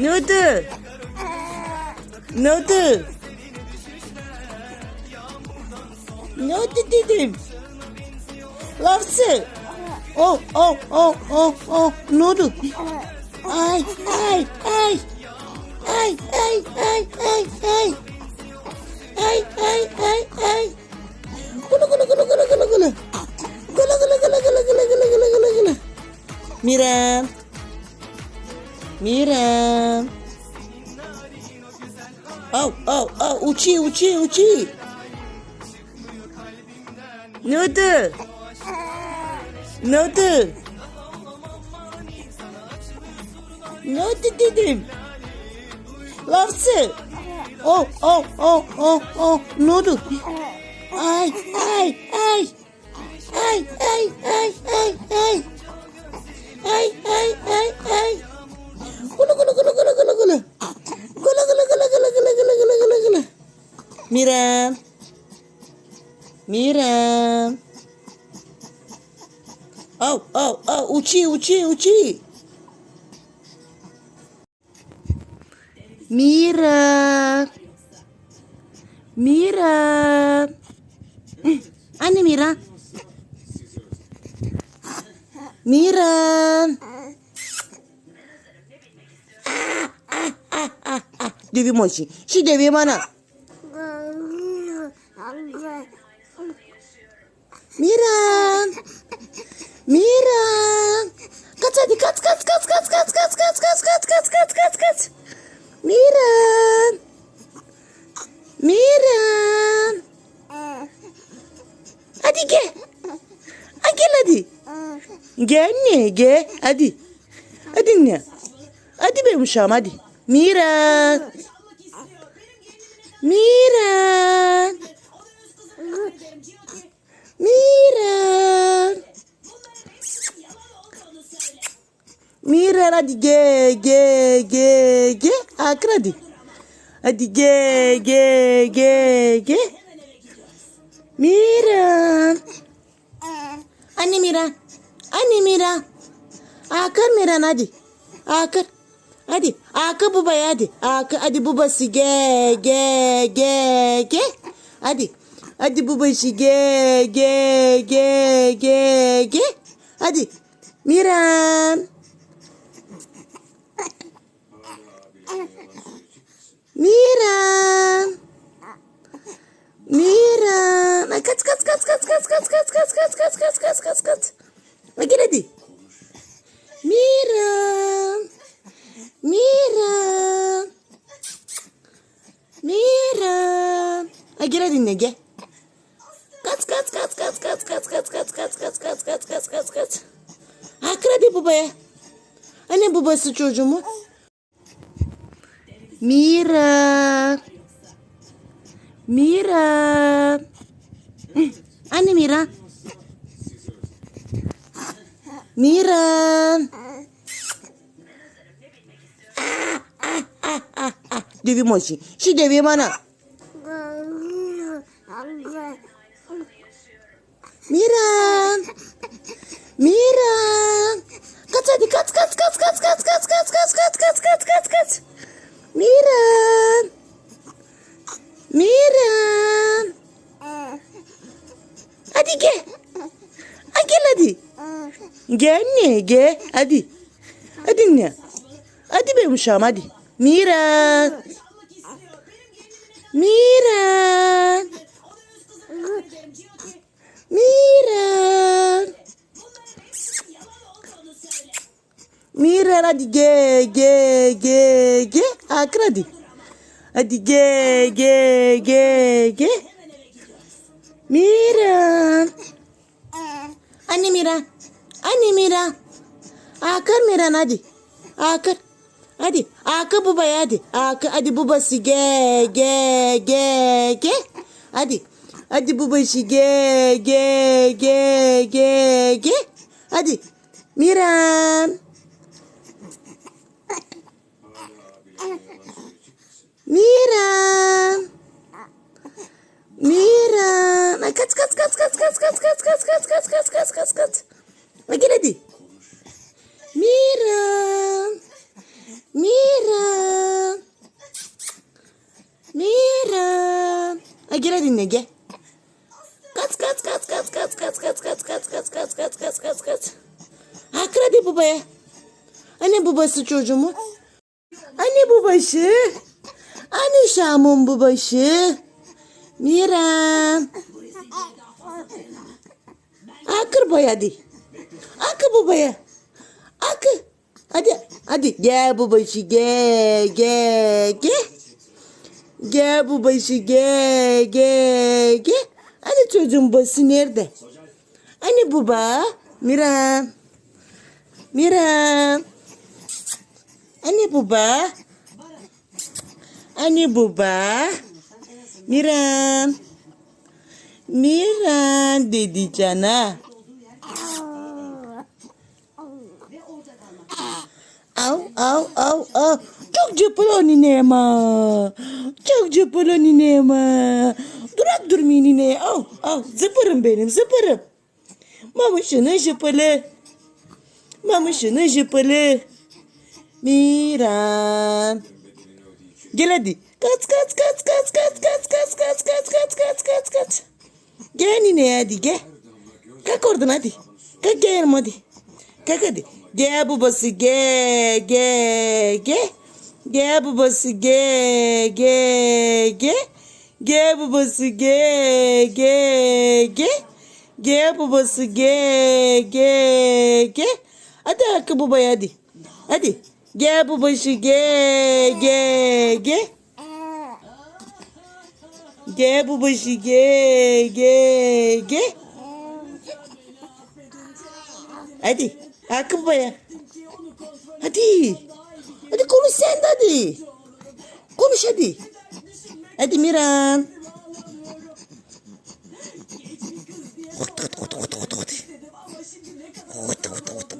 Noodle. Noodle. Noodle dedim. Lafsı. Oh oh oh oh oh noodle. Ay ay ay. Ay ay ay ay ay. Ay ay ay ay. Gulu gulu gulu gulu gulu gulu. Gulu gulu gulu gulu gulu gulu gulu gulu. Miran. Miram. Au au au uçi uçi uçi. Ne oldu? Ne oldu? Ne oldu dedim? Lafsı. Oh oh oh oh oh. Ne oldu? Ay ay. Ay ay ay Oh, oh, oh, uti, o uti. Mira. Mira. Anne Mira. Mira. Devi mochi. Și devi mana. Mira. Mira. Kaç hadi kaç kaç kaç kaç kaç kaç kaç kaç kaç kaç kaç kaç kaç. Mira. Mira. Hadi gel. Ha, gel hadi. Gel ne gel hadi. Hadi ne? Hadi benim uşağım hadi. Mira. Mira. Hadi ge ge ge ge. Ah, Akır hadi. Hadi ge ge ge ge. Mira. Ah, Anne Mira. Ah, Anne Mira. Akır Mira hadi. Akır. Hadi akı babaya hadi. Akı hadi babası ge ge ge ge. Hadi. Hadi babası ge ge ge ge ge. Hadi. Miran. Miran. Miran. Ay kaç kaç kaç kaç kaç kaç kaç kaç kaç kaç kaç kaç kaç kaç. Ay gel hadi. Miran. Miran. Miran. Ay gel hadi ne gel. Kaç kaç kaç kaç kaç kaç kaç kaç kaç kaç kaç kaç kaç kaç kaç. Hakır hadi babaya. Anne babası çocuğumu. Mira. Mira. Eh, Anne Mira. Mira. Döveyim o işi. Şu döveyim ana. Miran. Miran. Kaç hadi kaç kaç kaç kaç kaç kaç kaç kaç kaç kaç kaç kaç. Miran. Miran. Hadi gel. Ha, gel hadi. Gel ne gel hadi. Hadi ne. Hadi benim uşağım hadi. Miran. Miran. Miran. Miran hadi gel gel Hakan hadi. Hadi ge ge ge ge. Mira. Anne Mira. Anne Mira. Akar Miran hadi. Akar. Hadi. Akı babaya hadi. Akı hadi babası ge ge ge ge. Hadi. Hadi babası ge ge ge ge ge. Hadi. Miran. Miran. Miran. Ay kaç kaç kaç kaç kaç kaç kaç kaç kaç kaç kaç kaç kaç kaç. Ay gel hadi. Miran. Miran. Miran. Ay gel hadi ne gel. Kaç kaç kaç kaç kaç kaç kaç kaç kaç kaç kaç kaç kaç kaç kaç. Hakkı hadi babaya. Anne babası çocuğumu. Anne babası. Anne Şam'ın babası. Miran. Akır boy hadi. Akı babaya. Akı. Hadi hadi gel babası gel gel gel. Gel babası gel gel gel. Hani çocuğun bası nerede? Hani baba? Miran. Miran. Anne baba. Anne baba. Miran. Miran dedi cana. Au au au au. Çok cıpılo ninema. Çok cıpılo ninema. Durak durmayın nine. Au au. Zıpırım benim zıpırım. Mamışını jıpılı. Mamışını jıpılı. Miran. Gel hadi. Kaç kaç kaç kaç kaç kaç kaç kaç kaç kaç kaç kaç kaç. Gel nine hadi gel. Kalk oradan hadi. Kalk gel yanıma hadi. Kalk hadi. Gel babası gel gel gel. Gel babası gel gel gel. Gel babası gel gel gel. Gel babası gel gel gel. Hadi Hakkı babaya hadi. Hadi. Gel bu başı gel gel gel. Gel bu başı gel gel gel. Hadi hakkı babaya. Hadi. Hadi konuş sen de hadi. Konuş hadi. Hadi Miran. Hot hot hot hot hot hot. Hot hot hot.